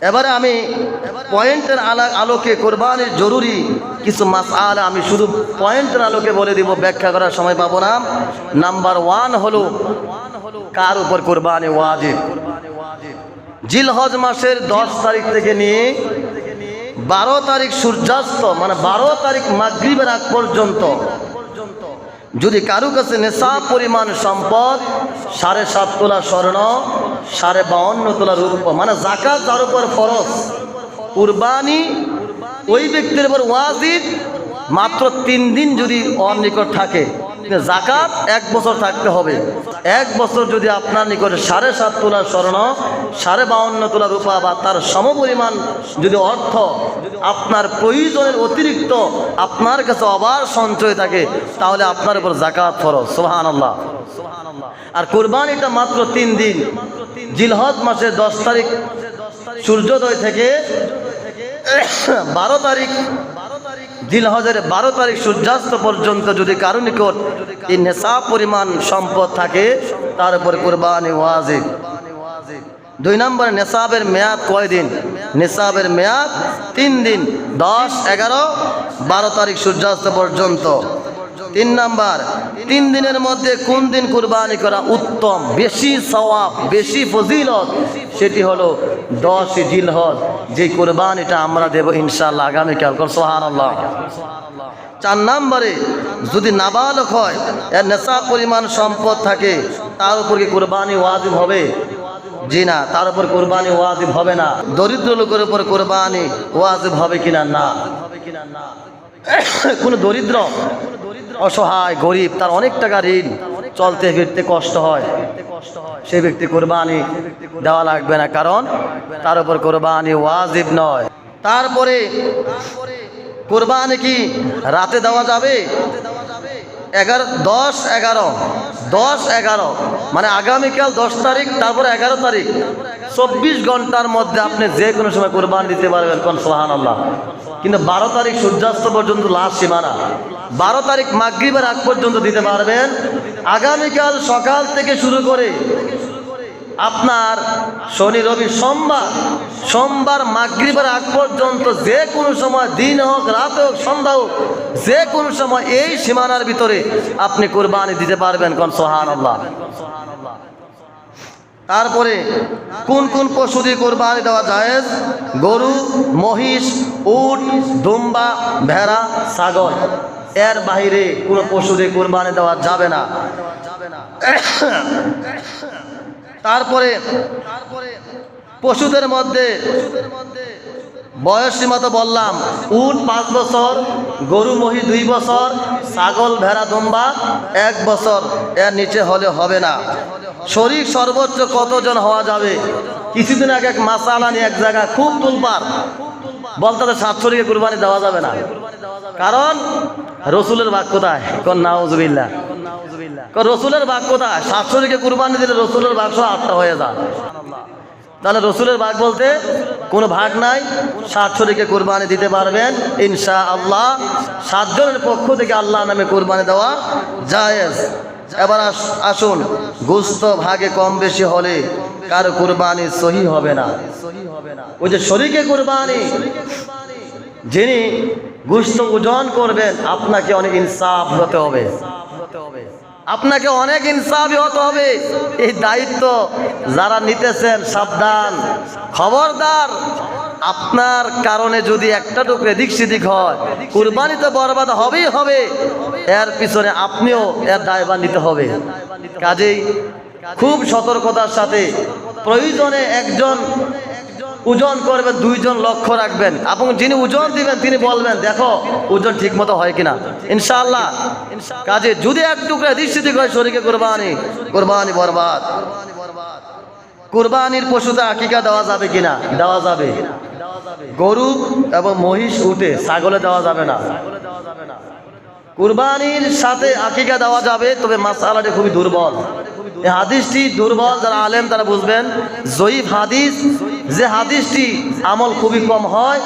এবারে আমি পয়েন্টের আলা- আলোকে কোরবানির জরুরি কিছু মাস আলা আমি শুধু পয়েন্টের আলোকে বলে দিব, ব্যাখ্যা করার সময় পাবো না। নাম্বার ওয়ান হলো কার উপর কোরবানি ওয়াজিব? জিলহজ মাসের দশ তারিখ থেকে নিয়ে বারো তারিখ সূর্যাস্ত মানে বারো তারিখ মাগরিবের আগ পর্যন্ত। যদি কারও কাছে নেশা পরিমাণ সম্পদ, সাড়ে সাত তোলা স্বর্ণ সাড়ে বাউন্ন তোলা রূপ মানে জাকাত যার উপর ফরজ। কুরবানি ওই ব্যক্তির উপর ওয়াজিব, মাত্র তিন দিন যদি ওর নিকট থাকে। জাকাত এক বছর থাকতে হবে। এক বছর যদি আপনার নিকটে সাড়ে সাত তোলা স্বর্ণ, সাড়ে বাউন্ন তোলা রূপা বা তার সমপরিমাণ যদি অর্থ আপনার প্রয়োজনের অতিরিক্ত আপনার কাছে অবার সঞ্চয় থাকে, তাহলে আপনার উপর জাকাত ফরজ। সোহান আল্লাহ আর কোরবানিটা মাত্র তিন দিন। জিলহজ মাসের দশ তারিখ। সূর্যোদয় থেকে বারো তারিখ। দিলহজের বারো তারিখ সূর্যাস্ত পর্যন্ত যদি কারও নিকট নেশা পরিমাণ সম্পদ থাকে, তার উপর কোরবানি ওয়াজিব। দুই নম্বর নেশাবের মেয়াদ কয় দিন? নেশাবের মেয়াদ তিন দিন, দশ, এগারো, বারো তারিখ সূর্যাস্ত পর্যন্ত। তিন নাম্বার, তিন দিনের মধ্যে কোন দিন কুরবানি করা উত্তম? বেশি সওয়াব, বেশি ফজিলত, সেটি হলো দশ জিলহজ। যে কোরবানিটা আমরা দেব ইনশাল্লাহ আগামীকাল কর সোহান আল্লাহ চার নাম্বারে, যদি নাবালক হয়, এর নেশা পরিমাণ সম্পদ থাকে, তার উপর কি কোরবানি ওয়াজিব হবে? জি না, তার উপর কোরবানি ওয়াজিব হবে না। দরিদ্র লোকের উপর কোরবানি ওয়াজিব হবে কিনা না? কোনো দরিদ্র, অসহায়, গরিব, তার অনেক টাকা ঋণ, চলতে ফিরতে কষ্ট হয়। সেই ব্যক্তি কোরবানি দেওয়া লাগবে না, কারণ তার উপর কোরবানি ওয়াজিব নয়। তারপরে কোরবানি কি রাতে দেওয়া যাবে? এগারো, দশ এগারো দশ, এগারো। মানে আগামীকাল দশ তারিখ, তারপর এগারো তারিখ। চব্বিশ ঘণ্টার মধ্যে আপনি যে কোনো সময় কোরবান দিতে পারবেন, কোন সোহান আল্লাহ কিন্তু বারো তারিখ সূর্যাস্ত পর্যন্ত লাস্ট সীমানা। বারো তারিখ মাগরিবের আগ পর্যন্ত দিতে পারবেন। আগামীকাল সকাল থেকে শুরু করে আপনার শনি, রবি, সোমবার সোমবার, মাগরিবের আগ পর্যন্ত যে কোনো সময়, দিন হোক, রাত হোক, সন্ধ্যা হোক, যে কোনো সময় এই সীমানার ভিতরে আপনি কোরবানি দিতে পারবেন কোন? সোহান আল্লাহ তারপরে কোন কোন পশু দিয়ে কোরবানি দেওয়া যায় গরু, মহিষ, উট, দুম্বা, ভেড়া, ছাগল। এর বাইরে কোনো পশু দিয়ে কোরবানি দেওয়া যাবে না। তারপরে পশুদের মধ্যে বয়স সীমা তো বললাম, উট পাঁচ বছর, গরু, মহি দুই বছর, ছাগল, ভেড়া, দুম্বা এক বছর, এর নিচে হলে হবে না। শরীর সর্বোচ্চ কতজন হওয়া যাবে? কিছুদিন আগে এক মাসালা এক জায়গা খুব তুলপার বলতে তো সাতশরীকে কুরবানি দেওয়া যাবে না। কারণ রসুলের বাক কোথায়? কোন নাউজবিল্লা রসুলের বাক কোথায়? সাতশরীকে কুরবানি দিলে রসুলের বাক্স আটটা হয়ে যায়। তাহলে রসুলের ভাগ বলতে কোনো ভাগ নাই সাতশরীকে কোরবানি দিতে পারবেন ইনশা আল্লাহ সাতজনের পক্ষ থেকে আল্লাহ নামে কোরবানি দেওয়া জায়েজ। এবার আস- আসুন, গুস্ত ভাগে কম বেশি হলে কারও কোরবানি সহি হবে না? ওই যে শরীকে কোরবানি, যিনি গুস্ত ওজন করবেন, আপনাকে অনেক ইনসাফ হতে হবে। আপনাকে অনেক ইনসাফি হতে হবে। এই দায়িত্ব যারা নিতেছেন, সাবধান। খবরদার, আপনার কারণে যদি একটা টুকরে এদিক সেদিক হয়, কুরবানি তো বরবাদ হবেই হবে। এর পিছনে আপনিও এর দায়ভার নিতে হবে। কাজেই খুব সতর্কতার সাথে প্রয়োজনে একজন ওজন করবেন দুইজন লক্ষ্য রাখবেন। এবং যিনি ওজন দিবেন, তিনি বলবেন, দেখো, ওজন ঠিক মতো হয় কিনা? ইনশাআল্লাহ। কাজে যদি এক টুকরা দৃষ্টিতে হয় শরীরে কোরবানি কোরবানি বরবাদ। কোরবানির পশুতে আকিকা দেওয়া যাবে কিনা? দেওয়া যাবে। গরু এবং মহিষ উঠে ছাগলে দেওয়া যাবে না। কুরবানির সাথে আকিকা দেওয়া যাবে, তবে মাসালাটি খুবই দুর্বল। এই হাদিসটি দুর্বল যারা আলেম, তারা বুঝবেন। জয়ীফ হাদিস, যে হাদিসটি আমল খুবই কম হয়,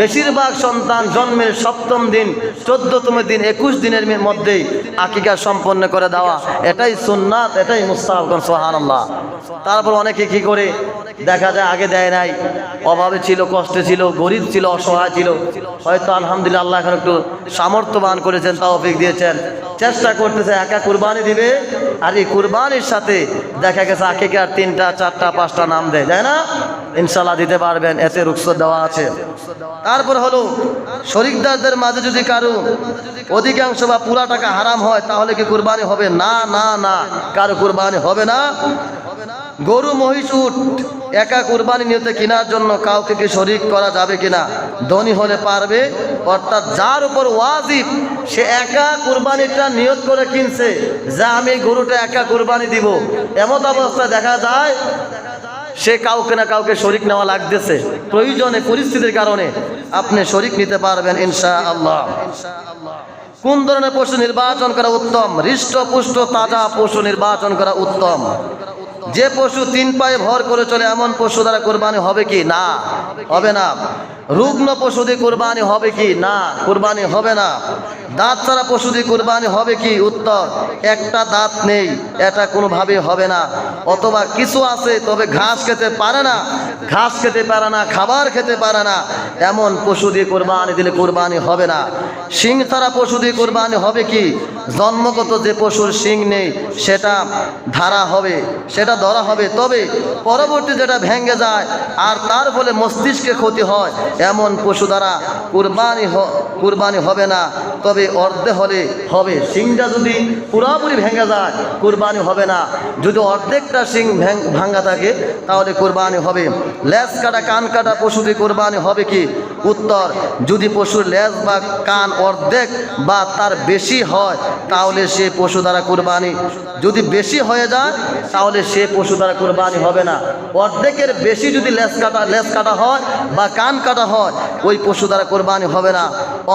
বেশিরভাগ সন্তান জন্মের সপ্তম দিন, চোদ্দতম দিন, একুশ দিনের মধ্যেই আকিকা সম্পন্ন করে দেওয়া। এটাই সুন্নাত, এটাই মুস্তাহ সোহান তারপর অনেকে কি করে? দেখা যায় আগে দেয় নাই। অভাবে ছিল, কষ্টে ছিল, গরিব ছিল, অসহায় ছিল। হয়তো আলহামদুলিল্লাহ আল্লাহ এখন একটু সামর্থ্যবান করেছেন তাওফিক দিয়েছেন। চেষ্টা করতেছে, একা কুরবানি দিবে, আর এই কুরবানির সাথে দেখা গেছে আকিকে আর তিনটা, চারটা, পাঁচটা নাম দেয়। তাই না? ইনশাল্লাহ দিতে পারবেন, এতে রুকসত দেওয়া আছে। তারপর হলো, শরিকদারদের মাঝে যদি কারও অধিকাংশ বা পুরা টাকা হারাম হয়, তাহলে কি কুরবানি হবে? না না না। কারও কুরবানি হবে না। গরু, মহিষ, উট একা কুরবানি নিয়তে কেনার জন্য কাউকে কি শরিক করা যাবে কিনা? ধনী হলে পারবে, অর্থাৎ যার উপর ওয়াজিব, সে একা কুরবানিটা নিয়ত করে কিনছে। যে আমি গরুটা একা কুরবানি দিব। এমত অবস্থায় দেখা যায়, সে কাউকে না কাউকে শরিক নেওয়া লাগতেছে। প্রয়োজনে, পরিস্থিতির কারণে আপনি শরিক নিতে পারবেন ইনশা আল্লাহ কোন ধরনের পশু নির্বাচন করা উত্তম? হৃষ্ট পুষ্ট তাজা পশু নির্বাচন করা উত্তম। যে পশু তিন পায়ে ভর করে চলে, এমন পশু দ্বারা কোরবানি হবে কি? না, হবে না। রুগ্ন পশু দিয়ে কোরবানি হবে কি? না, কোরবানি হবে না। দাঁত ছাড়া পশু দিয়ে কোরবানি হবে কি উত্তর? একটা দাঁত নেই, এটা কোনোভাবে হবে না। অথবা কিছু আছে, তবে ঘাস খেতে পারে না, ঘাস খেতে পারে না, খাবার খেতে পারে না। এমন পশু দিয়ে কোরবানি দিলে কোরবানি হবে না। শিং ছাড়া পশু দিয়ে কোরবানি হবে কি? জন্মগত যে পশুর শিং নেই, সেটা ধারা হবে, সেটা ধরা হবে। তবে পরবর্তী যেটা ভেঙে যায়, আর তার ফলে মস্তিষ্কে ক্ষতি হয়, এমন পশু দ্বারা কুরবানি কুরবানি হবে না। তবে অর্ধে হলে হবে। শিংটা যদি পুরোপুরি ভেঙে যায়, কুরবানি হবে না। যদি অর্ধেকটা শিং ভাঙ্গা থাকে, তাহলে কোরবানি হবে। লেজ কাটা, কান কাটা পশু দিয়ে কোরবানি হবে কি? উত্তর, যদি পশুর লেজ বা কান অর্ধেক বা তার বেশি হয়, তাহলে সে পশু দ্বারা কোরবানি। যদি বেশি হয়ে যায়, তাহলে সে পশু দ্বারা কোরবানি হবে না। অর্ধেকের বেশি যদি লেজ কাটা লেজ কাটা হয় বা কান কাটা হয়, ওই পশু দ্বারা কোরবানি হবে না।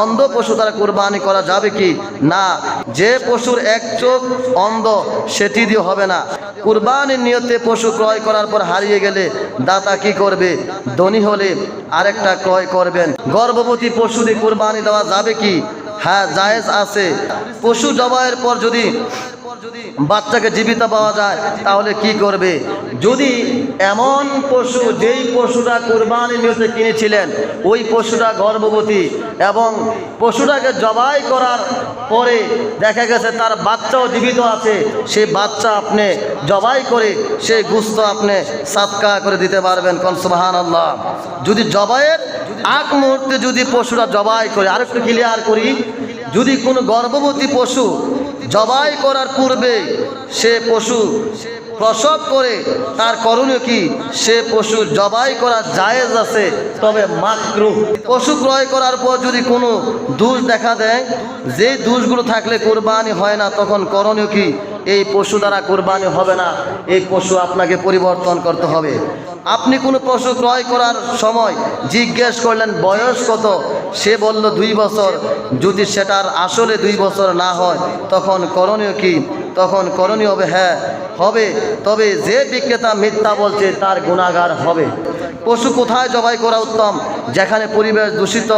অন্ধ পশু দ্বারা কোরবানি করা যাবে কি? না। যে পশুর এক চোখ অন্ধ, সেটি দিয়ে হবে না। কুরবানির নিয়তে পশু ক্রয় করার পর হারিয়ে গেলে দাতা কি করবে? ধনী হলে আরেকটা ক্রয় করবেন। গর্ভবতী পশু দিয়ে কোরবানি দেওয়া যাবে কি? হ্যাঁ জায়েজ আছে। পশু জবাইয়ের পর যদি বাচ্চাকে জীবিত পাওয়া যায়, তাহলে কি করবে? যদি এমন পশু, যেই পশুটা কোরবানি নিয়তে কিনেছিলেন, ওই পশুটা গর্ভবতী এবং পশুটাকে জবাই করার পরে দেখা গেছে তার বাচ্চাও জীবিত আছে সেই বাচ্চা আপনি জবাই করে সেই গুস্ত আপনি সাতকা করে দিতে পারবেন। কনসবাহান আল্লাহ যদি জবাইয়ের আগ মুহূর্তে যদি পশুরা জবাই করে, আরেকটু ক্লিয়ার করি, যদি কোনো গর্ভবতী পশু জবাই করার পূর্বে সে পশু প্রসব করে, তার করণীয় কি? সে পশু জবাই করা জায়েজ আছে, তবে মাকরু। পশু ক্রয় করার পর যদি কোনো দোষ দেখা দেয়, যে দোষগুলো থাকলে কোরবানি হয় না, তখন করণীয় কি? এই পশু দ্বারা কোরবানি হবে না, এই পশু আপনাকে পরিবর্তন করতে হবে। আপনি কোনো পশু ক্রয় করার সময় জিজ্ঞেস করলেন, বয়স কত? সে বলল, দুই বছর। যদি সেটার আসলে দুই বছর না হয়, তখন করণীয় কি? তখন করণীয় হবে হ্যাঁ হবে। তবে যে বিক্রেতা মিথ্যা বলছে, তার গুণাগার হবে। পশু কোথায় জবাই করা উত্তম? যেখানে পরিবেশ দূষিত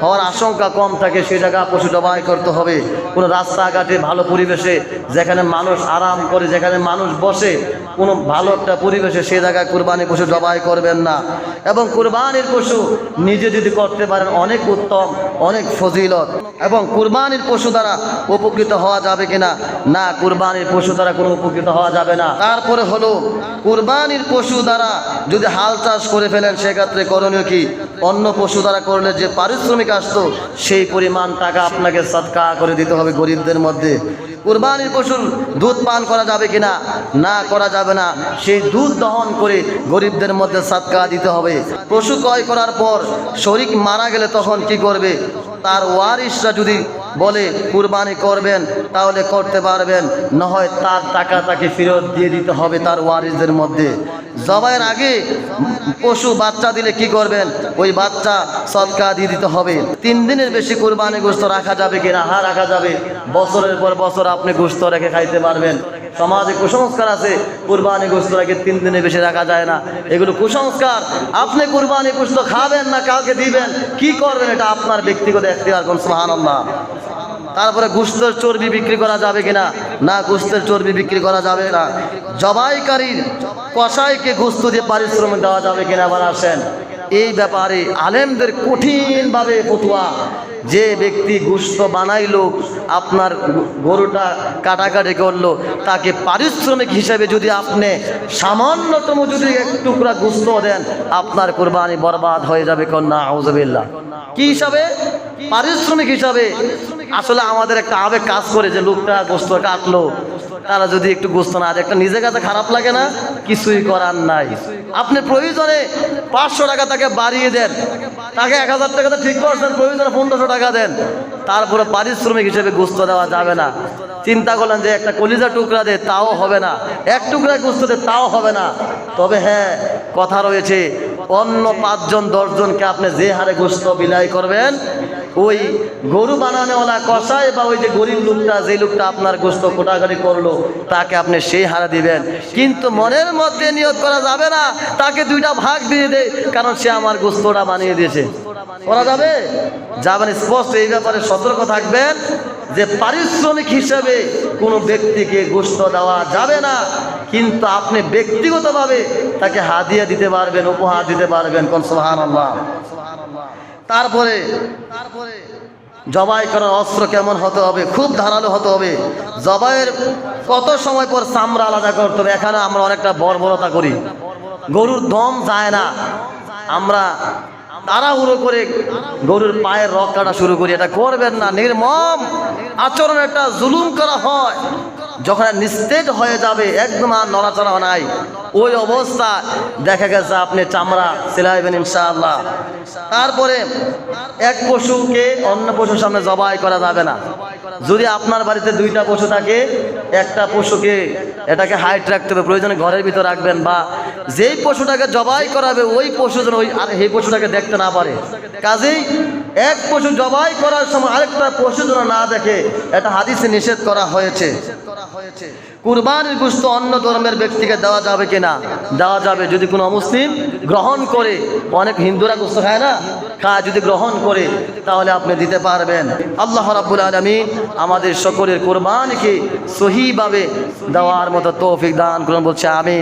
হওয়ার আশঙ্কা কম থাকে, সে জায়গা পশু জবাই করতে হবে। কোনো রাস্তাঘাটে ভালো পরিবেশে যেখানে মানুষ আরাম করে, যেখানে মানুষ বসে, কোনো ভালো একটা পরিবেশে সে জায়গায় কুরবানি পশু জবাই করবেন না। এবং কুরবানির পশু নিজে যদি করতে পারেন, অনেক উত্তম, অনেক ফজিলত। এবং কুরবানির পশু দ্বারা উপকৃত হওয়া যাবে কিনা? না, কুরবানির পশু দ্বারা কোনো উপকৃত হওয়া যাবে না। তারপরে হলো, কুরবানির পশু দ্বারা যদি হাল চাষ করে ফেলেন, সেক্ষেত্রে করণীয় কি? অন্য পশু দ্বারা করলে যে পারিশ্রমিক আসতো, সেই পরিমাণ টাকা আপনাকে সৎকা করে দিতে হবে গরিবদের মধ্যে। কুরবানির পশুর দুধ পান করা যাবে কিনা? না, করা যাবে না। সেই দুধ দহন করে গরিবদের মধ্যে সাতকা দিতে হবে। পশু ক্রয় করার পর শরিক মারা গেলে তখন কি করবে? তার ওয়ারিসরা যদি বলে, কুরবানি করবেন, তাহলে করতে পারবেন। নহয় তার টাকা তাকে ফেরত দিয়ে দিতে হবে তার ওয়ারিসদের মধ্যে। জবাইয়ের আগে পশু বাচ্চা দিলে কি করবেন? ওই বাচ্চা সৎকা দিয়ে দিতে হবে। তিন দিনের বেশি কুরবানি গোস্ত রাখা যাবে কিনা? হ্যাঁ রাখা যাবে। বছরের পর বছর আপনি গোস্ত রেখে খাইতে পারবেন। সমাজে কুসংস্কার আছে, কুরবানি গোস্ত রেখে তিন দিনে বেশি রাখা যায় না। এগুলো কুসংস্কার। আপনি কুরবানি গোস্ত খাবেন না, কাউকে দিবেন? কি করবেন এটা আপনার ব্যক্তিগত এখতিয়ার কোন? সুবহানাল্লাহ। তারপরে গুস্তের চর্বি বিক্রি করা যাবে কিনা? না, গুস্তের চর্বি বিক্রি করা যাবে না। জবাইকারীর কষাইকে গুস্ত দিয়ে পারিশ্রমিক দেওয়া যাবে কিনা আবার আসেন। এই ব্যাপারে আলেমদের কঠিনভাবে ফতুয়া। যে ব্যক্তি গুস্ত বানাইলো, আপনার গরুটা কাটাকাটি করল, তাকে পারিশ্রমিক হিসেবে যদি আপনি সামান্যতম যদি এক টুকরা গুস্ত দেন, আপনার কোরবানি বরবাদ হয়ে যাবে কন্যা আউজবিল্লা কি হিসাবে? পারিশ্রমিক হিসাবে। আসলে আমাদের একটা আবেগ কাজ করে যে লোকটা গোস্ত কাটলো। তারা যদি একটু গোস্ত না একটা নিজের কাছে খারাপ লাগে না? কিছুই করার নাই। আপনি প্রয়োজনে পাঁচশো টাকা তাকে বাড়িয়ে দেন। তাকে এক হাজার টাকা ঠিক করছেন, প্রয়োজনে পনেরোশো টাকা দেন। তারপরে পারিশ্রমিক হিসেবে গোস্ত দেওয়া যাবে না। চিন্তা করলেন যে একটা কলিজা টুকরা দে, তাও হবে না। এক টুকরা গোস্ত দে, তাও হবে না। তবে হ্যাঁ কথা রয়েছে, অন্য পাঁচজন, দশজনকে আপনি যে হারে গোস্ত বিলাই করবেন ওই গরু বানানোওয়ালা কষাই বা ওই যে গরিব লোকটা যে লোকটা আপনার গোস্ত কোটাগাড়ি করল, তাকে আপনি সেই হারা দিবেন। কিন্তু মনের মধ্যে নিয়োগ করা যাবে না, তাকে দুইটা ভাগ দিয়ে দেয় কারণ সে আমার গোস্তটা বানিয়ে দিয়েছে। করা যাবে? যাবেন, স্পষ্ট এই ব্যাপারে সতর্ক থাকবেন যে পারিশ্রমিক হিসাবে কোনো ব্যক্তিকে গোস্ত দেওয়া যাবে না। কিন্তু আপনি ব্যক্তিগতভাবে তাকে হাদিয়া দিতে পারবেন, উপহার দিতে পারবেন, কোন সোহান আল্লাহ তারপরে তারপরে জবাই করার অস্ত্র কেমন হতে হবে, খুব ধারালো হতে হবে। জবাইয়ের কত সময় পর চামড়া আলাদা করতে হবে? এখানে আমরা অনেকটা বর্বরতা করি। গরুর দম যায় না। আমরা তাড়াহুড়ো করে গরুর পায়ের রক কাটা শুরু করি। এটা করবেন না। নির্মম আচরণ একটা জুলুম করা হয়। যখন নিস্তেজ হয়ে যাবে, একদম আর নড়াচড়া নাই। ওই অবস্থা দেখা গেছে আপনি চামড়া সেলাইবেন ইনশাআল্লাহ। তারপরে এক পশুকে অন্য পশুর সামনে জবাই করা যাবে না। যদি আপনার বাড়িতে দুইটা পশু থাকে, একটা পশুকে এটাকে হাইট রাখতে হবে, প্রয়োজনে ঘরের ভিতর রাখবেন বা যেই পশুটাকে জবাই করাবে, ওই পশু যেন ওই আর সেই পশুটাকে দেখতে না পারে। কাজেই এক পশু জবাই করার সময় আরেকটা পশু যেন না দেখে, এটা হাদিসে নিষেধ করা হয়েছে। কুরবানির গুস্ত অন্য ধর্মের ব্যক্তিকে দেওয়া যাবে কিনা? দেওয়া যাবে। যদি কোনো মুসলিম গ্রহণ করে, অনেক হিন্দুরা গুস্ত খায় না? খায়। যদি গ্রহণ করে, তাহলে আপনি দিতে পারবেন। আল্লাহ রাব্বুল আলমিন আমাদের সকলের কোরবানিকে সহিভাবে দেওয়ার মতো তৌফিক দান করুন। বলছে, আমিন।